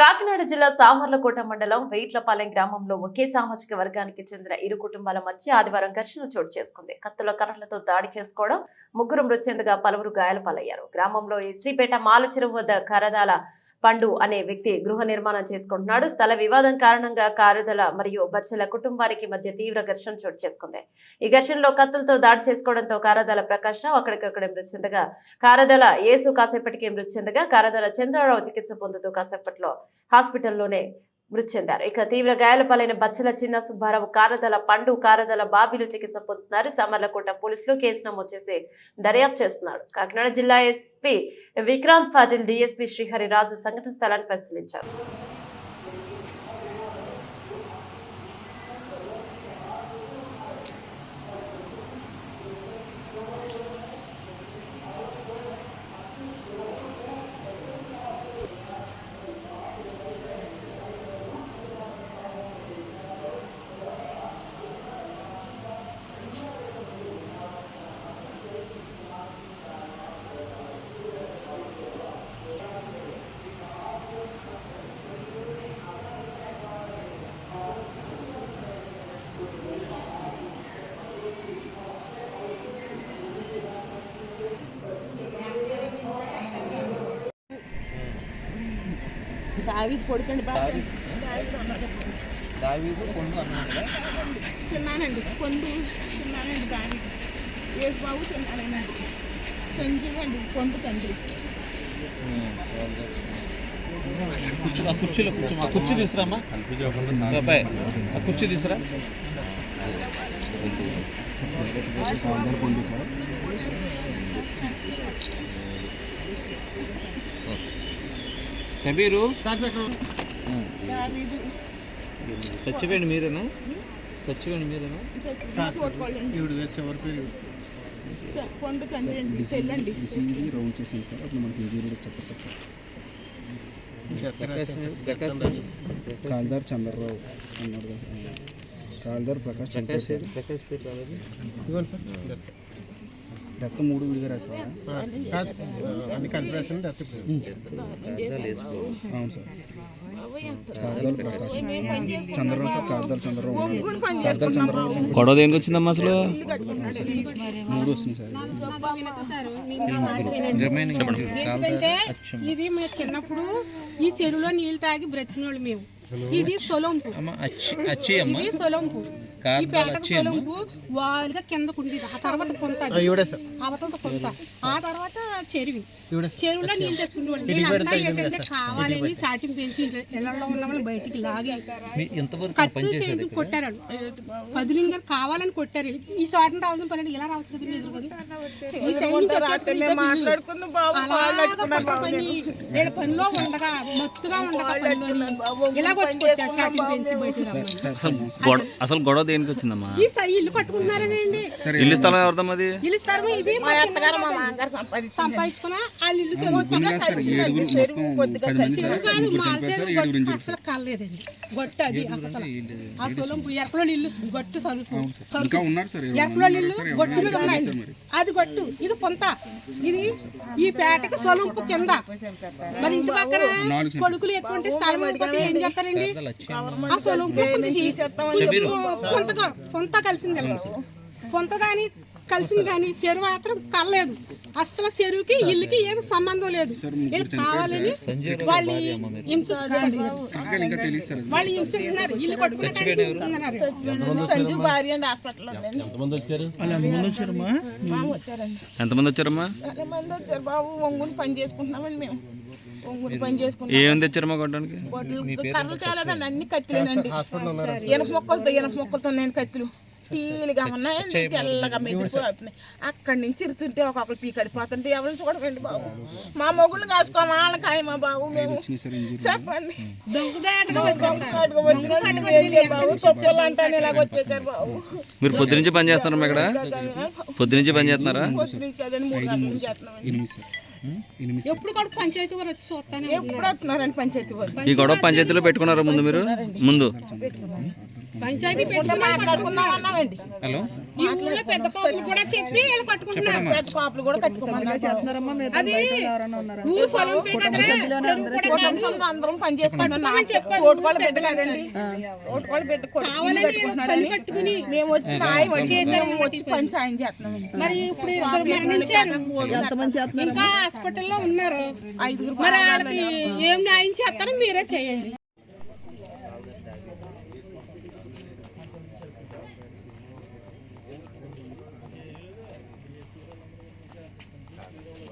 కాకినాడ జిల్లా సామర్లకోట మండలం వెయిట్లపాలెం గ్రామంలో ఒకే సామాజిక వర్గానికి చెందిన ఇరు కుటుంబాల మధ్య ఆదివారం ఘర్షణ చోటు చేసుకుంది. కత్తుల కర్రలతో దాడి చేసుకోవడం ముగ్గురు మృతి చెందగా పలువురు గాయాలపాలయ్యారు గ్రామంలో ఎస్సీపేట మాల చెరువు వద్ద కరదాల పండు అనే వ్యక్తి గృహ నిర్మాణం చేసుకుంటున్నాడు. స్థల వివాదం కారణంగా కారుదల మరియు బచ్చల కుటుంబానికి మధ్య తీవ్ర ఘర్షణ చోటు చేసుకుంది. ఈ ఘర్షణలో కత్తులతో దాడి చేసుకోవడంతో కారదల ప్రకాష్ రావు అక్కడికక్కడే మృతి చెందగా కారదల యేసు కాసేపటికే మృతి చెందగా కారదల చంద్రరావు చికిత్స పొందుతూ కాసేపట్లో హాస్పిటల్లోనే మృతి చెందారు. ఇక తీవ్ర గాయాల పాలైన బచ్చల చిన్న సుబ్బారావు కారదల పండు కారదల బాబీలు చికిత్స పొందుతున్నారు. సమర్లకోట పోలీసులు కేసు నమోదు చేసి దర్యాప్తు చేస్తున్నారు. కాకినాడ జిల్లా ఎస్పీ విక్రాంత్ పాటిల్ డిఎస్పీ శ్రీహరిరాజు సంఘటన స్థలాన్ని పరిశీలించారు. దావీది కొడుకండి దావీదు. కొండు అన్నాడు కదా? చిన్నానండి కొండు చిన్నానండి దావీది. యేసు బాబు చిన్నానండి. సంజీవ్ అండి కొండు తండ్రి. కుర్చీ ఆ కుర్చీలో కూర్చో ఆ కుర్చీ తీసుకురామ్మా. అబ్బాయి ఆ కుర్చీ తీసుకురా. షబీరు చచ్చిపోయింది మీరేనా చచ్చిపోయింది మీరేనా కొండు రౌండ్ చేసాం సార్ మనకి ఇంజనీర్ చెప్పారు సార్. ప్రకాష్ ప్రకాష్ కాల్దార్ చంద్రరావు అన్నాడు కదా. కాల్దార్ ప్రకాష్ ప్రకాష్ ప్రకాష్ రక్తం మూడు విడిగా రాసావా అద్దాలు వేసుకో అవును సార్ ప్రకాష్ చంద్రరావు చంద్రరావు చంద్రరావు గొడవ దేనికి వచ్చిందమ్మా అసలు? మూడు వస్తున్నాయి సార్. ఇది మేము చిన్నప్పుడు ఈ చెరువులో నీళ్ళు తాగి బ్రతికిన వాళ్ళు మేము. ఇది సొలంపు. అమ్మ అచ్చి అచ్చి అమ్మ ఇది సొలంపు. ఈ పేటకు వాలుగా కుండేది. ఆ తర్వాత కొంత అవతల కొంత. ఆ తర్వాత చెరువి. చెరువులో నీళ్ళు తెచ్చుకునేవాళ్ళు వీళ్ళంతా ఏంటంటే కావాలని చాటింపు పెంచి ఇళ్ళలో ఉన్న వాళ్ళు బయటికి లాగి మీ కత్తులు చేసి? కొట్టారు వాళ్ళు. కావాలని కొట్టారు ఈ చాటును రావాల్సిన పని ఇలా రావచ్చు కదా. ఈ సైడ్ నుంచి అలాగా పక్క పని వీళ్ళ పనిలో ఉండగా మత్తుగా ఉండగా పనిలోని వచ్చి కొట్టారు పెంచి బయట అసలు గొడవ అసలు గొడవ దేనికి వచ్చిందమ్మా ఈ ఇల్లు కట్టుకుంటున్నారనండి ఇల్లు స్థలం ఎవరిదమ్మా అది? ఇల్లు స్థలం ఇది మా అత్తగారు మా మామగారు సంపాదించారు సంపాదించుకున్న వాళ్ళు ఇల్లు ముగ్గురు కాదు సార్ ఏడుగురు మొత్తం పది మంది సార్ కాదు ముగ్గురు మా చనిపోయారు సార్ సైడ్ ఏడుగురు ఇంజూరు అసలు కలలేదండి గొట్టు అది అక్కడ ఆ సొలం ఎక్కడో ఇల్లు గొట్టు సరుకు సరుకు. ఇంకా ఉన్నారు సార్ ఇరవై ఎక్కడో మంది ఇల్లు ఉన్నారు సార్ గొట్టు మీద ఎవరైనా ఉన్నాయి. సార్ మరి. అది గొట్టు ఇది పొంత. ఇది ఈ పేటకి సొలంపు కింద. మరి ఇంటి పక్కన. కొడుకులు ఎక్కువ ఉంటే స్థలం ఏం చేస్తారండి? ఆ సొలంపు కొంచెం కొంత కొంత కలిసింది కదా. కొంత కానీ కలిసింది కానీ చెరువు మాత్రం కలలేదు. అసలు చెరువుకి ఇల్లుకి ఏమి సంబంధం లేదు. వీళ్ళు కావాలని వాళ్ళు హింస. వాళ్ళు హింసిస్తున్నారు ఇల్లు కొట్టుకున్న కానీ హింసిస్తున్నారు సంజు భార్య అండి హాస్పిటల్లో వచ్చారండి ఎంతమంది వచ్చారమ్మా? చాలా మంది వచ్చారు బాబు? ఒంగుని పని చేసుకుంటున్నామండి మేము. ఒంగుని పని ఏం తెచ్చారమ్మా కొట్టడానికి కర్రలు తేలేదండి అన్ని కత్తిలేనండి ఎనప మొక్కలతో ఎనప మొక్కలతో నేను కత్తులు. తీలిగా ఉన్నాయండి తెల్లగా మెదిలిపోతున్నాయి అక్కడి నుంచి ఇరుతుంటే ఒక్కొక్కరు పీకడిపోతుంటే ఎవరిని చూడకండి బాబు. మా మొగుళ్ళు కాసుకోమా వాళ్ళకాయ మా బాబు మేము. చెప్పండి. బాబు. చొచ్చాలు అంటాను ఇలాగ వచ్చేసారు బాబు. మీరు పని ఇక్కడ? పొద్దునుంచి పని చేస్తున్నారా? మూడు గంటల నుంచి సార్ ఎనిమిది ఎప్పుడు కూడా పంచాయతీ వారు వచ్చి చూస్తానే ఎప్పుడు వస్తున్నారండి పంచాయతీ వాళ్ళు ఈ గొడవ పంచాయతీలో పెట్టుకున్నారా ముందు మీరు? ముందు. పంచాయతీ మాట్లాడుకుందాం అన్నామండి హలో. ఈ ఊళ్ళో పెద్ద కూడా చెప్పి వీళ్ళు కట్టుకుంటున్నారు. పెద్ద కాపులు కూడా కట్టుకోమన్నారు. అందరం చెప్పారు. ఓటుకోళ్ళు బిడ్డ కదండి. ఓటుకోళ్ళు బిడ్డ కొడుకు కావాలని కట్టుకుంటున్నాడని పని కట్టుకుని మేము వచ్చి సాయం వచ్చి మేము వచ్చి పని సాయం చేస్తున్నామండి మరి ఇప్పుడు మరణించారు. ఇంకా హాస్పిటల్లో ఉన్నారు. ఐదుగురు మరి వాళ్ళకి ఏం న్యాయం చేస్తారో మీరే చేయండి.